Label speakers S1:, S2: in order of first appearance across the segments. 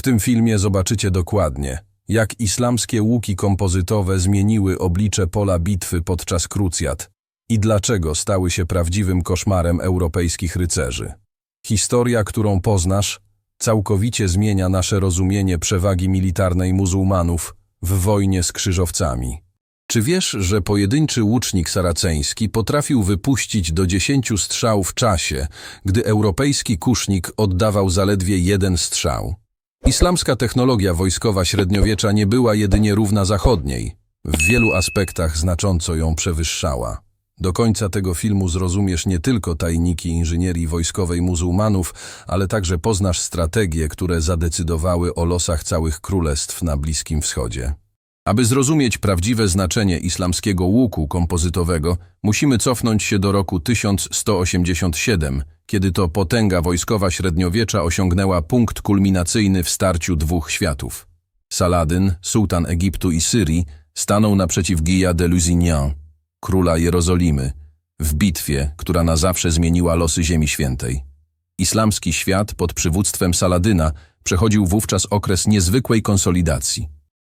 S1: W tym filmie zobaczycie dokładnie, jak islamskie łuki kompozytowe zmieniły oblicze pola bitwy podczas krucjat i dlaczego stały się prawdziwym koszmarem europejskich rycerzy. Historia, którą poznasz, całkowicie zmienia nasze rozumienie przewagi militarnej muzułmanów w wojnie z krzyżowcami. Czy wiesz, że pojedynczy łucznik saraceński potrafił wypuścić do dziesięciu strzał w czasie, gdy europejski kusznik oddawał zaledwie jeden strzał? Islamska technologia wojskowa średniowiecza nie była jedynie równa zachodniej. W wielu aspektach znacząco ją przewyższała. Do końca tego filmu zrozumiesz nie tylko tajniki inżynierii wojskowej muzułmanów, ale także poznasz strategie, które zadecydowały o losach całych królestw na Bliskim Wschodzie. Aby zrozumieć prawdziwe znaczenie islamskiego łuku kompozytowego, musimy cofnąć się do roku 1187, kiedy to potęga wojskowa średniowiecza osiągnęła punkt kulminacyjny w starciu dwóch światów. Saladyn, sułtan Egiptu i Syrii, stanął naprzeciw Guilla de Lusignan, króla Jerozolimy, w bitwie, która na zawsze zmieniła losy Ziemi Świętej. Islamski świat pod przywództwem Saladyna przechodził wówczas okres niezwykłej konsolidacji.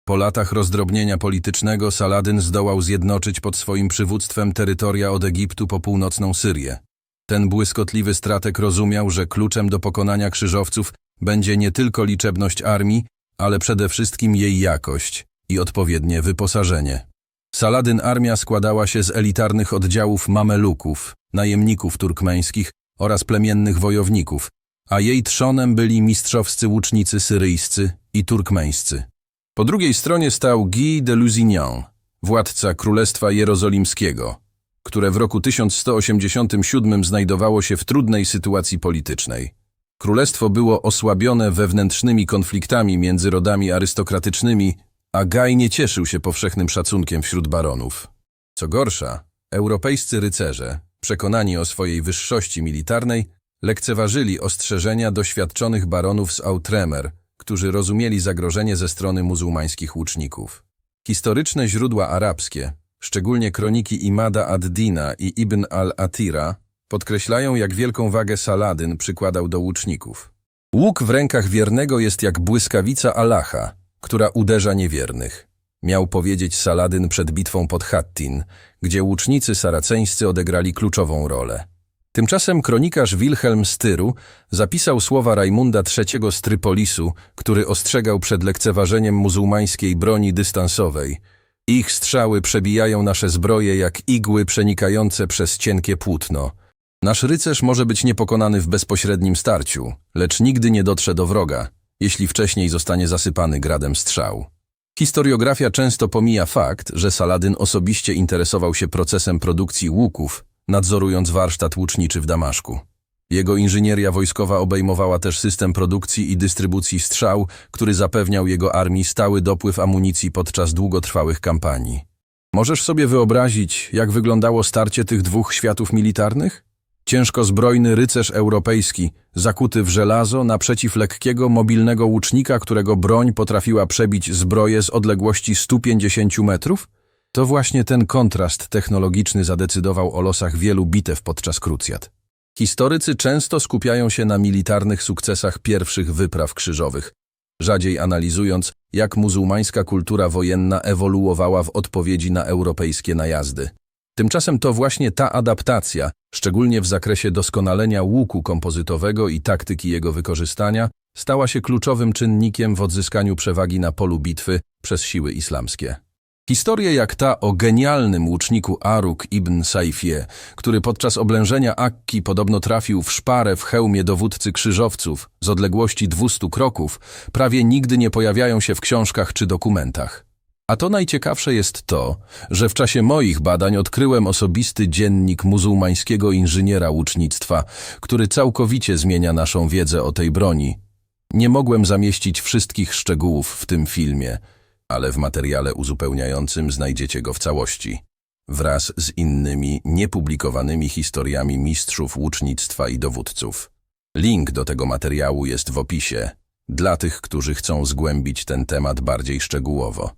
S1: Po latach rozdrobnienia politycznego Saladyn zdołał zjednoczyć pod swoim przywództwem terytoria od Egiptu po północną Syrię. Ten błyskotliwy strateg rozumiał, że kluczem do pokonania krzyżowców będzie nie tylko liczebność armii, ale przede wszystkim jej jakość i odpowiednie wyposażenie. Saladyn armia składała się z elitarnych oddziałów mameluków, najemników turkmeńskich oraz plemiennych wojowników, a jej trzonem byli mistrzowscy łucznicy syryjscy i turkmeńscy. Po drugiej stronie stał Guy de Lusignan, władca Królestwa Jerozolimskiego, które w roku 1187 znajdowało się w trudnej sytuacji politycznej. Królestwo było osłabione wewnętrznymi konfliktami między rodami arystokratycznymi, a Guy nie cieszył się powszechnym szacunkiem wśród baronów. Co gorsza, europejscy rycerze, przekonani o swojej wyższości militarnej, lekceważyli ostrzeżenia doświadczonych baronów z Outremer, którzy rozumieli zagrożenie ze strony muzułmańskich łuczników. Historyczne źródła arabskie, szczególnie kroniki Imada ad-Dina i Ibn al-Atira, podkreślają, jak wielką wagę Saladyn przykładał do łuczników. Łuk w rękach wiernego jest jak błyskawica Allaha, która uderza niewiernych. Miał powiedzieć Saladyn przed bitwą pod Hattin, gdzie łucznicy saraceńscy odegrali kluczową rolę. Tymczasem kronikarz Wilhelm z Tyru zapisał słowa Rajmunda III z Trypolisu, który ostrzegał przed lekceważeniem muzułmańskiej broni dystansowej. Ich strzały przebijają nasze zbroje jak igły przenikające przez cienkie płótno. Nasz rycerz może być niepokonany w bezpośrednim starciu, lecz nigdy nie dotrze do wroga, jeśli wcześniej zostanie zasypany gradem strzał. Historiografia często pomija fakt, że Saladyn osobiście interesował się procesem produkcji łuków, nadzorując warsztat łuczniczy w Damaszku. Jego inżynieria wojskowa obejmowała też system produkcji i dystrybucji strzał, który zapewniał jego armii stały dopływ amunicji podczas długotrwałych kampanii. Możesz sobie wyobrazić, jak wyglądało starcie tych dwóch światów militarnych? Ciężko zbrojny rycerz europejski, zakuty w żelazo naprzeciw lekkiego, mobilnego łucznika, którego broń potrafiła przebić zbroję z odległości 150 metrów? To właśnie ten kontrast technologiczny zadecydował o losach wielu bitew podczas krucjat. Historycy często skupiają się na militarnych sukcesach pierwszych wypraw krzyżowych, rzadziej analizując, jak muzułmańska kultura wojenna ewoluowała w odpowiedzi na europejskie najazdy. Tymczasem to właśnie ta adaptacja, szczególnie w zakresie doskonalenia łuku kompozytowego i taktyki jego wykorzystania, stała się kluczowym czynnikiem w odzyskaniu przewagi na polu bitwy przez siły islamskie. Historie jak ta o genialnym łuczniku Aruk ibn Saifie, który podczas oblężenia Akki podobno trafił w szparę w hełmie dowódcy krzyżowców z odległości 200 kroków, prawie nigdy nie pojawiają się w książkach czy dokumentach. A to najciekawsze jest to, że w czasie moich badań odkryłem osobisty dziennik muzułmańskiego inżyniera łucznictwa, który całkowicie zmienia naszą wiedzę o tej broni. Nie mogłem zamieścić wszystkich szczegółów w tym filmie, ale w materiale uzupełniającym znajdziecie go w całości, wraz z innymi niepublikowanymi historiami mistrzów łucznictwa i dowódców. Link do tego materiału jest w opisie, dla tych, którzy chcą zgłębić ten temat bardziej szczegółowo.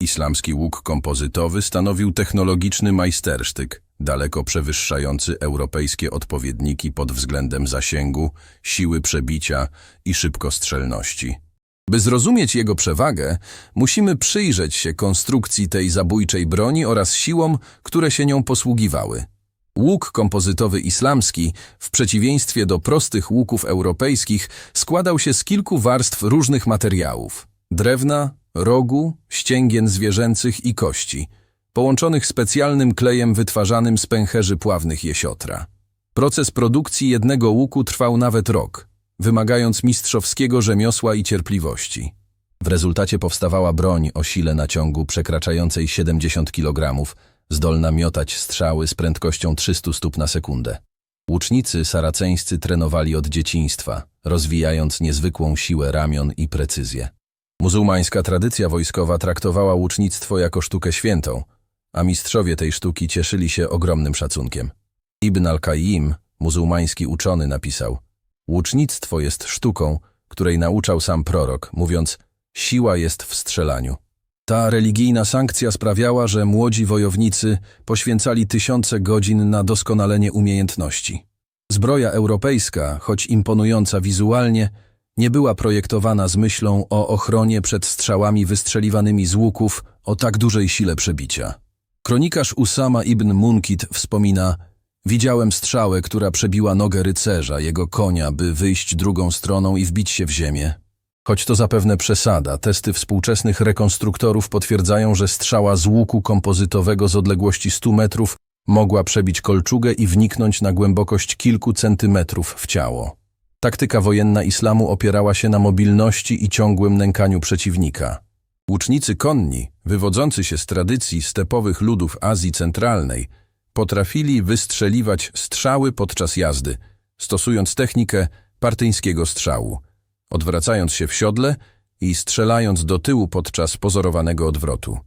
S1: Islamski łuk kompozytowy stanowił technologiczny majstersztyk, daleko przewyższający europejskie odpowiedniki pod względem zasięgu, siły przebicia i szybkostrzelności. By zrozumieć jego przewagę, musimy przyjrzeć się konstrukcji tej zabójczej broni oraz siłom, które się nią posługiwały. Łuk kompozytowy islamski, w przeciwieństwie do prostych łuków europejskich, składał się z kilku warstw różnych materiałów drewna, rogu, ścięgien zwierzęcych i kości, połączonych specjalnym klejem wytwarzanym z pęcherzy pławnych jesiotra. Proces produkcji jednego łuku trwał nawet rok, wymagając mistrzowskiego rzemiosła i cierpliwości. W rezultacie powstawała broń o sile naciągu przekraczającej 70 kg, zdolna miotać strzały z prędkością 300 stóp na sekundę. Łucznicy saraceńscy trenowali od dzieciństwa, rozwijając niezwykłą siłę ramion i precyzję. Muzułmańska tradycja wojskowa traktowała łucznictwo jako sztukę świętą, a mistrzowie tej sztuki cieszyli się ogromnym szacunkiem. Ibn al-Qayyim, muzułmański uczony, napisał Łucznictwo jest sztuką, której nauczał sam prorok, mówiąc siła jest w strzelaniu. Ta religijna sankcja sprawiała, że młodzi wojownicy poświęcali tysiące godzin na doskonalenie umiejętności. Zbroja europejska, choć imponująca wizualnie, nie była projektowana z myślą o ochronie przed strzałami wystrzeliwanymi z łuków o tak dużej sile przebicia. Kronikarz Usama ibn Munkit wspomina Widziałem strzałę, która przebiła nogę rycerza, jego konia, by wyjść drugą stroną i wbić się w ziemię. Choć to zapewne przesada, testy współczesnych rekonstruktorów potwierdzają, że strzała z łuku kompozytowego z odległości 100 metrów mogła przebić kolczugę i wniknąć na głębokość kilku centymetrów w ciało. Taktyka wojenna islamu opierała się na mobilności i ciągłym nękaniu przeciwnika. Łucznicy konni, wywodzący się z tradycji stepowych ludów Azji Centralnej, potrafili wystrzeliwać strzały podczas jazdy, stosując technikę partyjskiego strzału, odwracając się w siodle i strzelając do tyłu podczas pozorowanego odwrotu.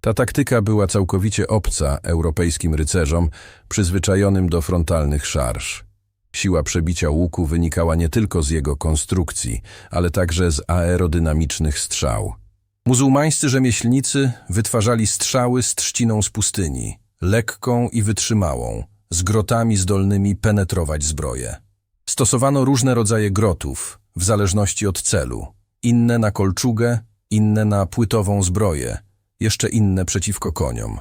S1: Ta taktyka była całkowicie obca europejskim rycerzom przyzwyczajonym do frontalnych szarż. Siła przebicia łuku wynikała nie tylko z jego konstrukcji, ale także z aerodynamicznych strzał. Muzułmańscy rzemieślnicy wytwarzali strzały z trzciną z pustyni, lekką i wytrzymałą, z grotami zdolnymi penetrować zbroję. Stosowano różne rodzaje grotów, w zależności od celu. Inne na kolczugę, inne na płytową zbroję, jeszcze inne przeciwko koniom.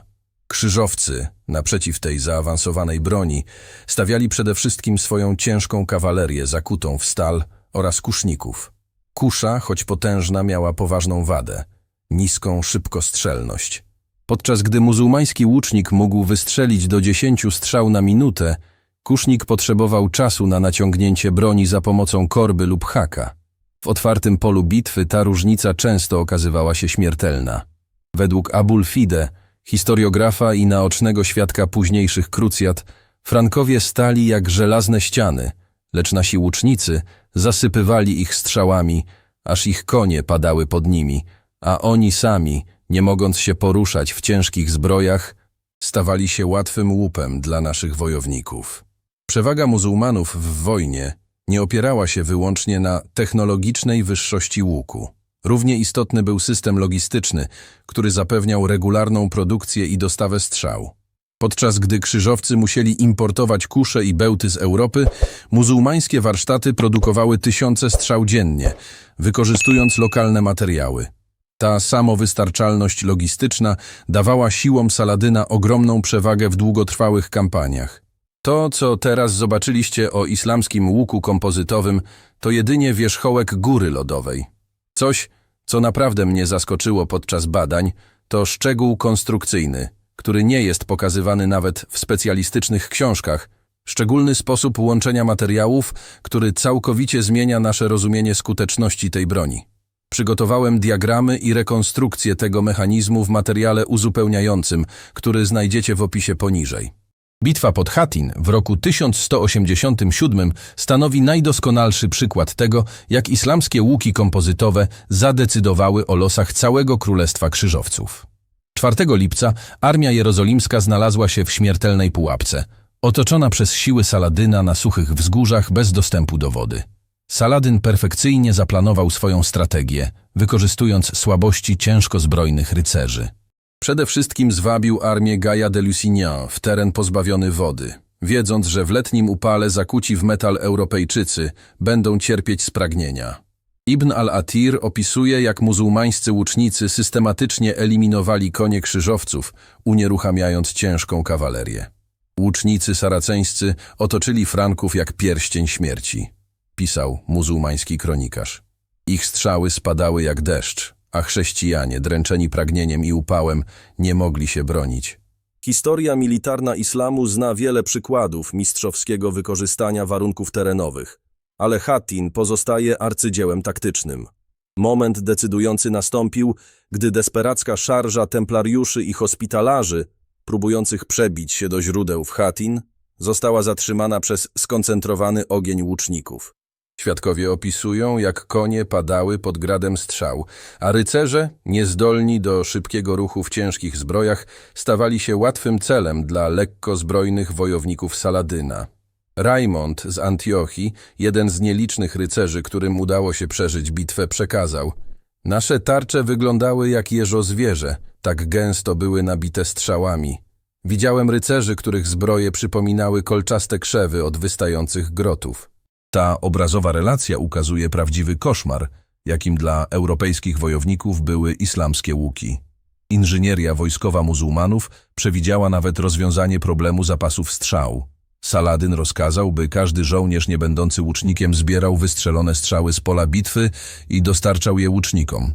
S1: Krzyżowcy, naprzeciw tej zaawansowanej broni, stawiali przede wszystkim swoją ciężką kawalerię zakutą w stal oraz kuszników. Kusza, choć potężna, miała poważną wadę – niską szybkostrzelność. Podczas gdy muzułmański łucznik mógł wystrzelić do dziesięciu strzał na minutę, kusznik potrzebował czasu na naciągnięcie broni za pomocą korby lub haka. W otwartym polu bitwy ta różnica często okazywała się śmiertelna. Według Abul Fide, historiografa i naocznego świadka późniejszych krucjat, Frankowie stali jak żelazne ściany, lecz nasi łucznicy zasypywali ich strzałami, aż ich konie padały pod nimi, a oni sami, nie mogąc się poruszać w ciężkich zbrojach, stawali się łatwym łupem dla naszych wojowników. Przewaga muzułmanów w wojnie nie opierała się wyłącznie na technologicznej wyższości łuku. Równie istotny był system logistyczny, który zapewniał regularną produkcję i dostawę strzał. Podczas gdy krzyżowcy musieli importować kusze i bełty z Europy, muzułmańskie warsztaty produkowały tysiące strzał dziennie, wykorzystując lokalne materiały. Ta samowystarczalność logistyczna dawała siłom Saladyna ogromną przewagę w długotrwałych kampaniach. To, co teraz zobaczyliście o islamskim łuku kompozytowym, to jedynie wierzchołek góry lodowej. Coś, co naprawdę mnie zaskoczyło podczas badań, to szczegół konstrukcyjny, który nie jest pokazywany nawet w specjalistycznych książkach, szczególny sposób łączenia materiałów, który całkowicie zmienia nasze rozumienie skuteczności tej broni. Przygotowałem diagramy i rekonstrukcję tego mechanizmu w materiale uzupełniającym, który znajdziecie w opisie poniżej. Bitwa pod Hattin w roku 1187 stanowi najdoskonalszy przykład tego, jak islamskie łuki kompozytowe zadecydowały o losach całego Królestwa Krzyżowców. 4 lipca armia jerozolimska znalazła się w śmiertelnej pułapce, otoczona przez siły Saladyna na suchych wzgórzach bez dostępu do wody. Saladyn perfekcyjnie zaplanował swoją strategię, wykorzystując słabości ciężko zbrojnych rycerzy. Przede wszystkim zwabił armię Gaja de Lusignan w teren pozbawiony wody, wiedząc, że w letnim upale zakuci w metal Europejczycy będą cierpieć z pragnienia. Ibn al-Atir opisuje, jak muzułmańscy łucznicy systematycznie eliminowali konie krzyżowców, unieruchamiając ciężką kawalerię. Łucznicy saraceńscy otoczyli Franków jak pierścień śmierci, pisał muzułmański kronikarz. Ich strzały spadały jak deszcz, a chrześcijanie, dręczeni pragnieniem i upałem, nie mogli się bronić.
S2: Historia militarna islamu zna wiele przykładów mistrzowskiego wykorzystania warunków terenowych, ale Hattin pozostaje arcydziełem taktycznym. Moment decydujący nastąpił, gdy desperacka szarża templariuszy i hospitalarzy, próbujących przebić się do źródeł w Hattin, została zatrzymana przez skoncentrowany ogień łuczników.
S1: Świadkowie opisują, jak konie padały pod gradem strzał, a rycerze, niezdolni do szybkiego ruchu w ciężkich zbrojach, stawali się łatwym celem dla lekko zbrojnych wojowników Saladyna. Raimond z Antiochii, jeden z nielicznych rycerzy, którym udało się przeżyć bitwę, przekazał Nasze tarcze wyglądały jak jeżo zwierzę, tak gęsto były nabite strzałami. Widziałem rycerzy, których zbroje przypominały kolczaste krzewy od wystających grotów. Ta obrazowa relacja ukazuje prawdziwy koszmar, jakim dla europejskich wojowników były islamskie łuki. Inżynieria wojskowa muzułmanów przewidziała nawet rozwiązanie problemu zapasów strzał. Saladyn rozkazał, by każdy żołnierz nie będący łucznikiem zbierał wystrzelone strzały z pola bitwy i dostarczał je łucznikom.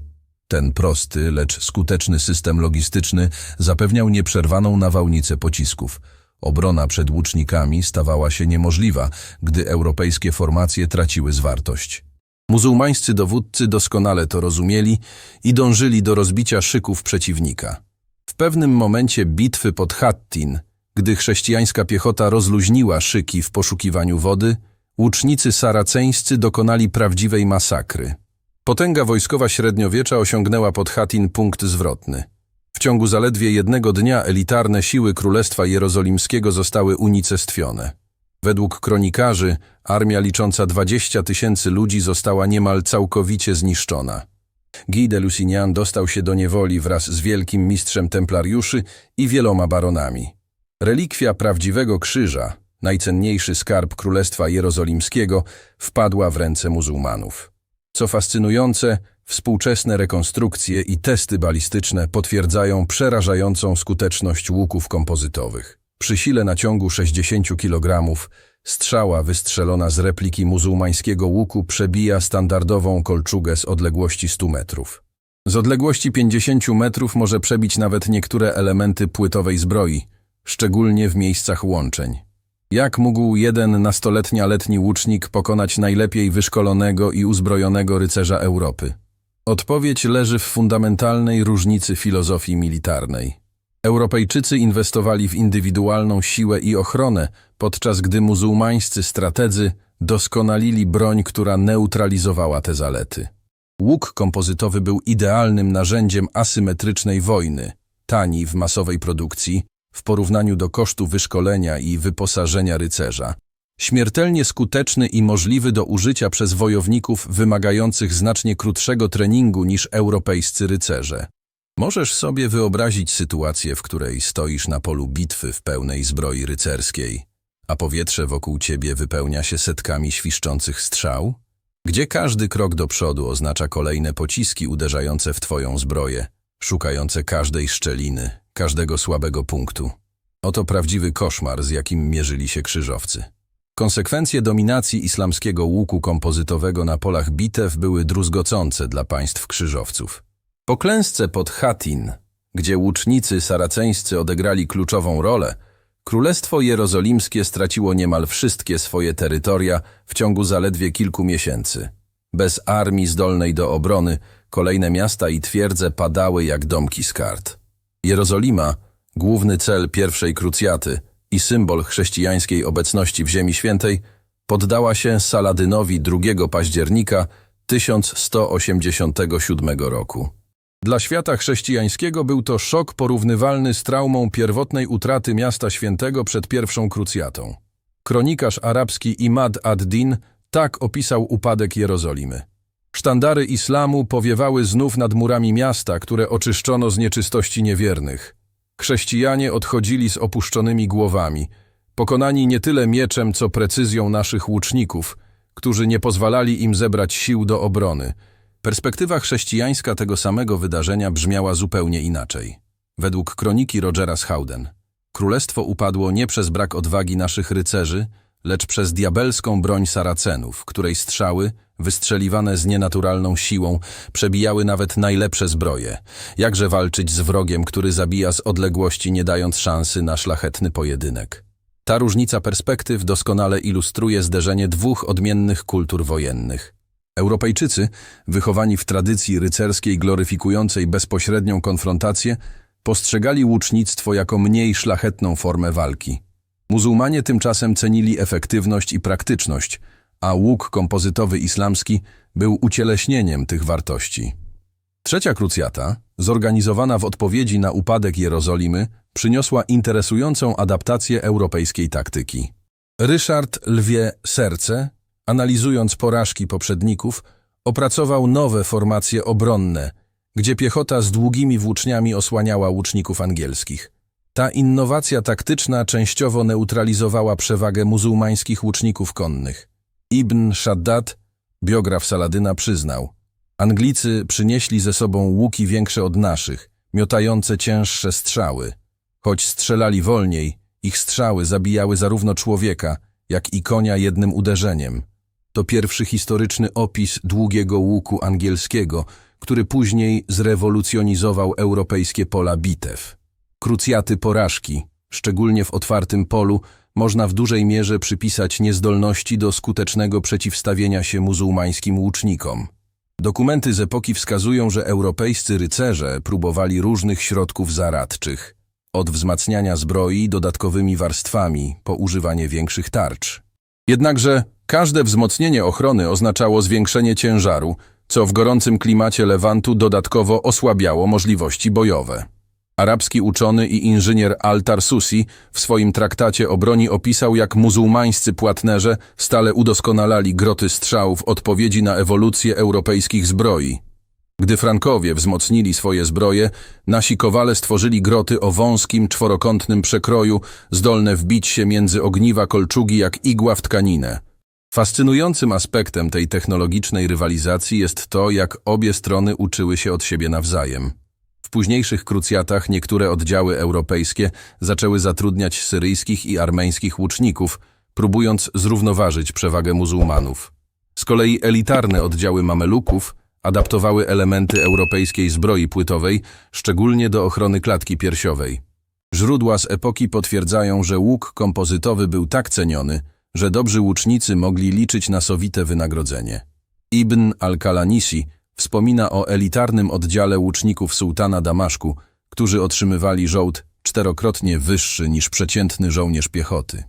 S1: Ten prosty, lecz skuteczny system logistyczny zapewniał nieprzerwaną nawałnicę pocisków. Obrona przed łucznikami stawała się niemożliwa, gdy europejskie formacje traciły zwartość. Muzułmańscy dowódcy doskonale to rozumieli i dążyli do rozbicia szyków przeciwnika. W pewnym momencie bitwy pod Hattin, gdy chrześcijańska piechota rozluźniła szyki w poszukiwaniu wody, łucznicy saraceńscy dokonali prawdziwej masakry. Potęga wojskowa średniowiecza osiągnęła pod Hattin punkt zwrotny. W ciągu zaledwie jednego dnia elitarne siły Królestwa Jerozolimskiego zostały unicestwione. Według kronikarzy armia licząca 20 tysięcy ludzi została niemal całkowicie zniszczona. Guy de Lusignan dostał się do niewoli wraz z wielkim mistrzem templariuszy i wieloma baronami. Relikwia prawdziwego krzyża, najcenniejszy skarb Królestwa Jerozolimskiego, wpadła w ręce muzułmanów. Co fascynujące, współczesne rekonstrukcje i testy balistyczne potwierdzają przerażającą skuteczność łuków kompozytowych. Przy sile naciągu 60 kg strzała wystrzelona z repliki muzułmańskiego łuku przebija standardową kolczugę z odległości 100 metrów. Z odległości 50 metrów może przebić nawet niektóre elementy płytowej zbroi, szczególnie w miejscach łączeń. Jak mógł jeden nastoletnia-letni łucznik pokonać najlepiej wyszkolonego i uzbrojonego rycerza Europy? Odpowiedź leży w fundamentalnej różnicy filozofii militarnej. Europejczycy inwestowali w indywidualną siłę i ochronę, podczas gdy muzułmańscy strategzy doskonalili broń, która neutralizowała te zalety. Łuk kompozytowy był idealnym narzędziem asymetrycznej wojny, tani w masowej produkcji, w porównaniu do kosztu wyszkolenia i wyposażenia rycerza, śmiertelnie skuteczny i możliwy do użycia przez wojowników wymagających znacznie krótszego treningu niż europejscy rycerze. Możesz sobie wyobrazić sytuację, w której stoisz na polu bitwy w pełnej zbroi rycerskiej, a powietrze wokół ciebie wypełnia się setkami świszczących strzał? Gdzie każdy krok do przodu oznacza kolejne pociski uderzające w twoją zbroję, szukające każdej szczeliny, każdego słabego punktu. Oto prawdziwy koszmar, z jakim mierzyli się krzyżowcy. Konsekwencje dominacji islamskiego łuku kompozytowego na polach bitew były druzgocące dla państw krzyżowców. Po klęsce pod Hattin, gdzie łucznicy saraceńscy odegrali kluczową rolę, Królestwo Jerozolimskie straciło niemal wszystkie swoje terytoria w ciągu zaledwie kilku miesięcy. Bez armii zdolnej do obrony, kolejne miasta i twierdze padały jak domki z kart. Jerozolima, główny cel pierwszej krucjaty i symbol chrześcijańskiej obecności w Ziemi Świętej, poddała się Saladynowi 2 października 1187 roku. Dla świata chrześcijańskiego był to szok porównywalny z traumą pierwotnej utraty miasta świętego przed pierwszą krucjatą. Kronikarz arabski Imad ad-Din tak opisał upadek Jerozolimy. Sztandary islamu powiewały znów nad murami miasta, które oczyszczono z nieczystości niewiernych. Chrześcijanie odchodzili z opuszczonymi głowami, pokonani nie tyle mieczem, co precyzją naszych łuczników, którzy nie pozwalali im zebrać sił do obrony. Perspektywa chrześcijańska tego samego wydarzenia brzmiała zupełnie inaczej. Według kroniki Rogera Howden, królestwo upadło nie przez brak odwagi naszych rycerzy, lecz przez diabelską broń Saracenów, której strzały, wystrzeliwane z nienaturalną siłą, przebijały nawet najlepsze zbroje. Jakże walczyć z wrogiem, który zabija z odległości, nie dając szansy na szlachetny pojedynek? Ta różnica perspektyw doskonale ilustruje zderzenie dwóch odmiennych kultur wojennych. Europejczycy, wychowani w tradycji rycerskiej gloryfikującej bezpośrednią konfrontację, postrzegali łucznictwo jako mniej szlachetną formę walki. Muzułmanie tymczasem cenili efektywność i praktyczność, a łuk kompozytowy islamski był ucieleśnieniem tych wartości. Trzecia krucjata, zorganizowana w odpowiedzi na upadek Jerozolimy, przyniosła interesującą adaptację europejskiej taktyki. Ryszard Lwie Serce, analizując porażki poprzedników, opracował nowe formacje obronne, gdzie piechota z długimi włóczniami osłaniała łuczników angielskich. Ta innowacja taktyczna częściowo neutralizowała przewagę muzułmańskich łuczników konnych. Ibn Shaddad, biograf Saladyna, przyznał Anglicy przynieśli ze sobą łuki większe od naszych, miotające cięższe strzały. Choć strzelali wolniej, ich strzały zabijały zarówno człowieka, jak i konia jednym uderzeniem. To pierwszy historyczny opis długiego łuku angielskiego, który później zrewolucjonizował europejskie pola bitew. Krucjaty porażki, szczególnie w otwartym polu, można w dużej mierze przypisać niezdolności do skutecznego przeciwstawienia się muzułmańskim łucznikom. Dokumenty z epoki wskazują, że europejscy rycerze próbowali różnych środków zaradczych, od wzmacniania zbroi dodatkowymi warstwami po używanie większych tarcz. Jednakże każde wzmocnienie ochrony oznaczało zwiększenie ciężaru, co w gorącym klimacie Lewantu dodatkowo osłabiało możliwości bojowe. Arabski uczony i inżynier Al-Tarsusi w swoim traktacie o broni opisał, jak muzułmańscy płatnerze stale udoskonalali groty strzał w odpowiedzi na ewolucję europejskich zbroi. Gdy Frankowie wzmocnili swoje zbroje, nasi kowale stworzyli groty o wąskim, czworokątnym przekroju, zdolne wbić się między ogniwa kolczugi jak igła w tkaninę. Fascynującym aspektem tej technologicznej rywalizacji jest to, jak obie strony uczyły się od siebie nawzajem. W późniejszych krucjatach niektóre oddziały europejskie zaczęły zatrudniać syryjskich i armeńskich łuczników, próbując zrównoważyć przewagę muzułmanów. Z kolei elitarne oddziały mameluków adaptowały elementy europejskiej zbroi płytowej, szczególnie do ochrony klatki piersiowej. Źródła z epoki potwierdzają, że łuk kompozytowy był tak ceniony, że dobrzy łucznicy mogli liczyć na sowite wynagrodzenie. Ibn al-Kalanisi wspomina o elitarnym oddziale łuczników sułtana Damaszku, którzy otrzymywali żołd czterokrotnie wyższy niż przeciętny żołnierz piechoty.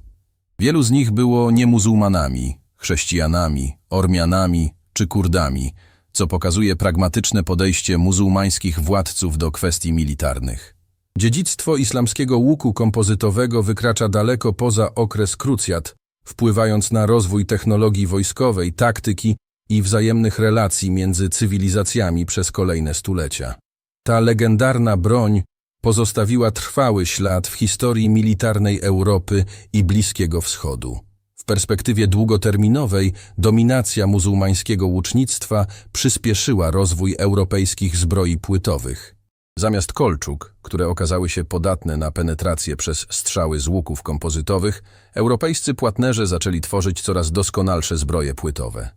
S1: Wielu z nich było niemuzułmanami, chrześcijanami, Ormianami czy Kurdami, co pokazuje pragmatyczne podejście muzułmańskich władców do kwestii militarnych. Dziedzictwo islamskiego łuku kompozytowego wykracza daleko poza okres krucjat, wpływając na rozwój technologii wojskowej, taktyki i wzajemnych relacji między cywilizacjami przez kolejne stulecia. Ta legendarna broń pozostawiła trwały ślad w historii militarnej Europy i Bliskiego Wschodu. W perspektywie długoterminowej dominacja muzułmańskiego łucznictwa przyspieszyła rozwój europejskich zbroi płytowych. Zamiast kolczuk, które okazały się podatne na penetrację przez strzały z łuków kompozytowych, europejscy płatnerze zaczęli tworzyć coraz doskonalsze zbroje płytowe.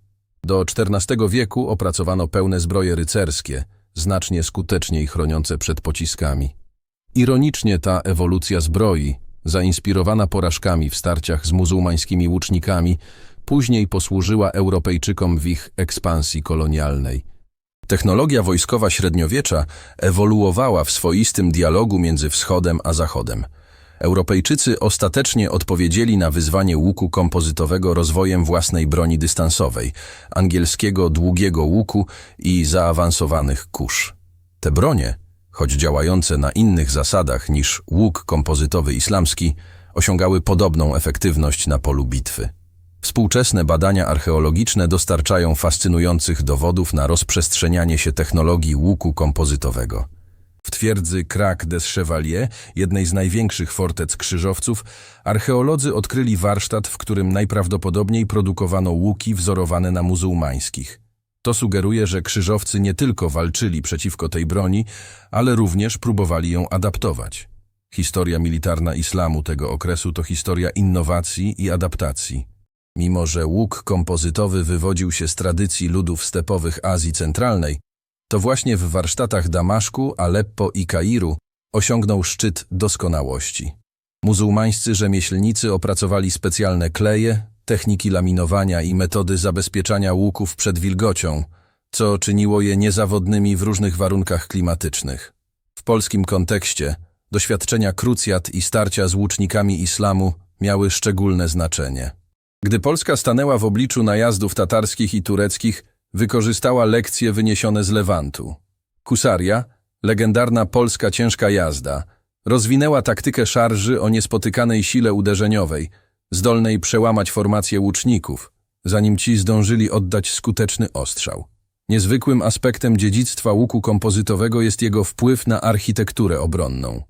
S1: Do XIV wieku opracowano pełne zbroje rycerskie, znacznie skuteczniej chroniące przed pociskami. Ironicznie ta ewolucja zbroi, zainspirowana porażkami w starciach z muzułmańskimi łucznikami, później posłużyła Europejczykom w ich ekspansji kolonialnej. Technologia wojskowa średniowiecza ewoluowała w swoistym dialogu między Wschodem a Zachodem. Europejczycy ostatecznie odpowiedzieli na wyzwanie łuku kompozytowego rozwojem własnej broni dystansowej, angielskiego długiego łuku i zaawansowanych kusz. Te bronie, choć działające na innych zasadach niż łuk kompozytowy islamski, osiągały podobną efektywność na polu bitwy. Współczesne badania archeologiczne dostarczają fascynujących dowodów na rozprzestrzenianie się technologii łuku kompozytowego. W twierdzy Crac des Chevaliers, jednej z największych fortec krzyżowców, archeolodzy odkryli warsztat, w którym najprawdopodobniej produkowano łuki wzorowane na muzułmańskich. To sugeruje, że krzyżowcy nie tylko walczyli przeciwko tej broni, ale również próbowali ją adaptować. Historia militarna islamu tego okresu to historia innowacji i adaptacji. Mimo, że łuk kompozytowy wywodził się z tradycji ludów stepowych Azji Centralnej, to właśnie w warsztatach Damaszku, Aleppo i Kairu osiągnął szczyt doskonałości. Muzułmańscy rzemieślnicy opracowali specjalne kleje, techniki laminowania i metody zabezpieczania łuków przed wilgocią, co czyniło je niezawodnymi w różnych warunkach klimatycznych. W polskim kontekście doświadczenia krucjat i starcia z łucznikami islamu miały szczególne znaczenie. Gdy Polska stanęła w obliczu najazdów tatarskich i tureckich, wykorzystała lekcje wyniesione z Lewantu. Husaria, legendarna polska ciężka jazda, rozwinęła taktykę szarży o niespotykanej sile uderzeniowej, zdolnej przełamać formację łuczników, zanim ci zdążyli oddać skuteczny ostrzał. Niezwykłym aspektem dziedzictwa łuku kompozytowego jest jego wpływ na architekturę obronną.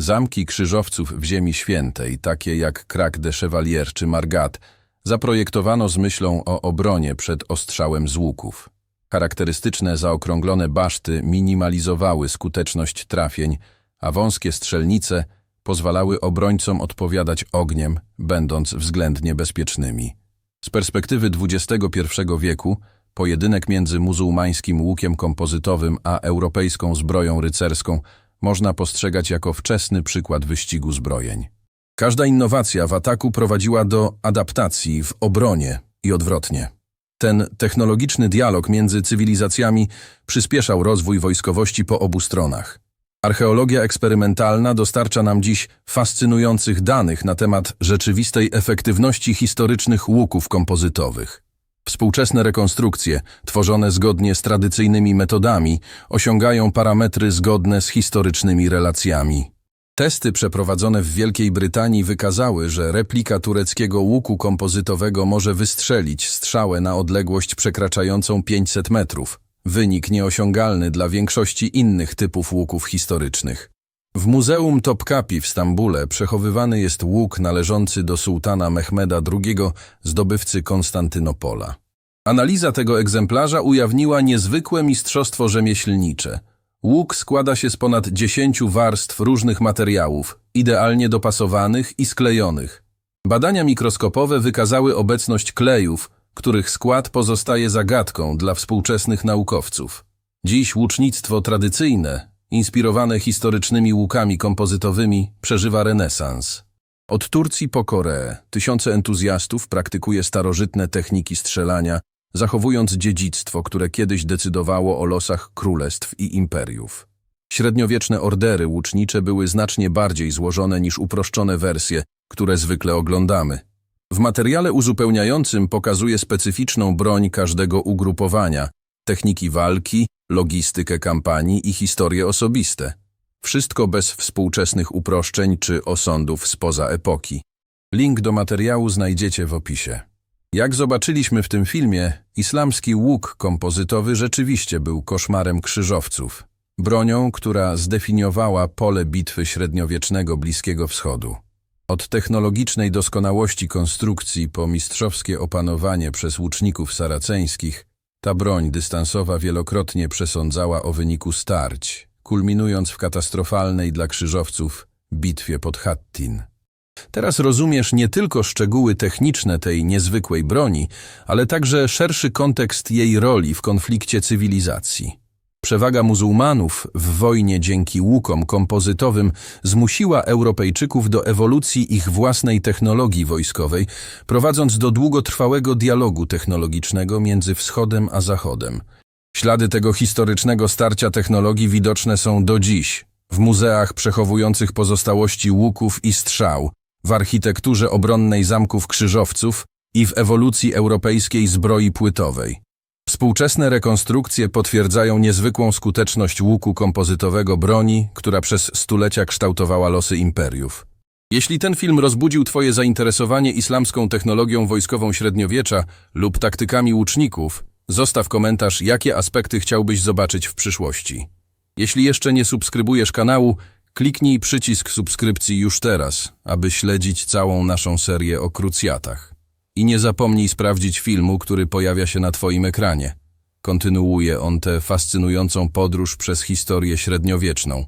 S1: Zamki krzyżowców w Ziemi Świętej, takie jak Crac de Chevalier czy Margat, zaprojektowano z myślą o obronie przed ostrzałem z łuków. Charakterystyczne zaokrąglone baszty minimalizowały skuteczność trafień, a wąskie strzelnice pozwalały obrońcom odpowiadać ogniem, będąc względnie bezpiecznymi. Z perspektywy XXI wieku pojedynek między muzułmańskim łukiem kompozytowym a europejską zbroją rycerską można postrzegać jako wczesny przykład wyścigu zbrojeń. Każda innowacja w ataku prowadziła do adaptacji w obronie i odwrotnie. Ten technologiczny dialog między cywilizacjami przyspieszał rozwój wojskowości po obu stronach. Archeologia eksperymentalna dostarcza nam dziś fascynujących danych na temat rzeczywistej efektywności historycznych łuków kompozytowych. Współczesne rekonstrukcje, tworzone zgodnie z tradycyjnymi metodami, osiągają parametry zgodne z historycznymi relacjami. Testy przeprowadzone w Wielkiej Brytanii wykazały, że replika tureckiego łuku kompozytowego może wystrzelić strzałę na odległość przekraczającą 500 metrów. Wynik nieosiągalny dla większości innych typów łuków historycznych. W Muzeum Topkapi w Stambule przechowywany jest łuk należący do sułtana Mehmeda II, zdobywcy Konstantynopola. Analiza tego egzemplarza ujawniła niezwykłe mistrzostwo rzemieślnicze. Łuk składa się z ponad 10 warstw różnych materiałów, idealnie dopasowanych i sklejonych. Badania mikroskopowe wykazały obecność klejów, których skład pozostaje zagadką dla współczesnych naukowców. Dziś łucznictwo tradycyjne, inspirowane historycznymi łukami kompozytowymi, przeżywa renesans. Od Turcji po Koreę tysiące entuzjastów praktykuje starożytne techniki strzelania, zachowując dziedzictwo, które kiedyś decydowało o losach królestw i imperiów. Średniowieczne ordery łucznicze były znacznie bardziej złożone niż uproszczone wersje, które zwykle oglądamy. W materiale uzupełniającym pokazuje specyficzną broń każdego ugrupowania, techniki walki, logistykę kampanii i historie osobiste. Wszystko bez współczesnych uproszczeń czy osądów spoza epoki. Link do materiału znajdziecie w opisie. Jak zobaczyliśmy w tym filmie, islamski łuk kompozytowy rzeczywiście był koszmarem krzyżowców. Bronią, która zdefiniowała pole bitwy średniowiecznego Bliskiego Wschodu. Od technologicznej doskonałości konstrukcji po mistrzowskie opanowanie przez łuczników saraceńskich, ta broń dystansowa wielokrotnie przesądzała o wyniku starć, kulminując w katastrofalnej dla krzyżowców bitwie pod Hattin. Teraz rozumiesz nie tylko szczegóły techniczne tej niezwykłej broni, ale także szerszy kontekst jej roli w konflikcie cywilizacji. Przewaga muzułmanów w wojnie dzięki łukom kompozytowym zmusiła Europejczyków do ewolucji ich własnej technologii wojskowej, prowadząc do długotrwałego dialogu technologicznego między Wschodem a Zachodem. Ślady tego historycznego starcia technologii widoczne są do dziś w muzeach przechowujących pozostałości łuków i strzał, w architekturze obronnej zamków krzyżowców i w ewolucji europejskiej zbroi płytowej. Współczesne rekonstrukcje potwierdzają niezwykłą skuteczność łuku kompozytowego broni, która przez stulecia kształtowała losy imperiów. Jeśli ten film rozbudził Twoje zainteresowanie islamską technologią wojskową średniowiecza lub taktykami łuczników, zostaw komentarz, jakie aspekty chciałbyś zobaczyć w przyszłości. Jeśli jeszcze nie subskrybujesz kanału, kliknij przycisk subskrypcji już teraz, aby śledzić całą naszą serię o krucjatach. I nie zapomnij sprawdzić filmu, który pojawia się na Twoim ekranie. Kontynuuje on tę fascynującą podróż przez historię średniowieczną.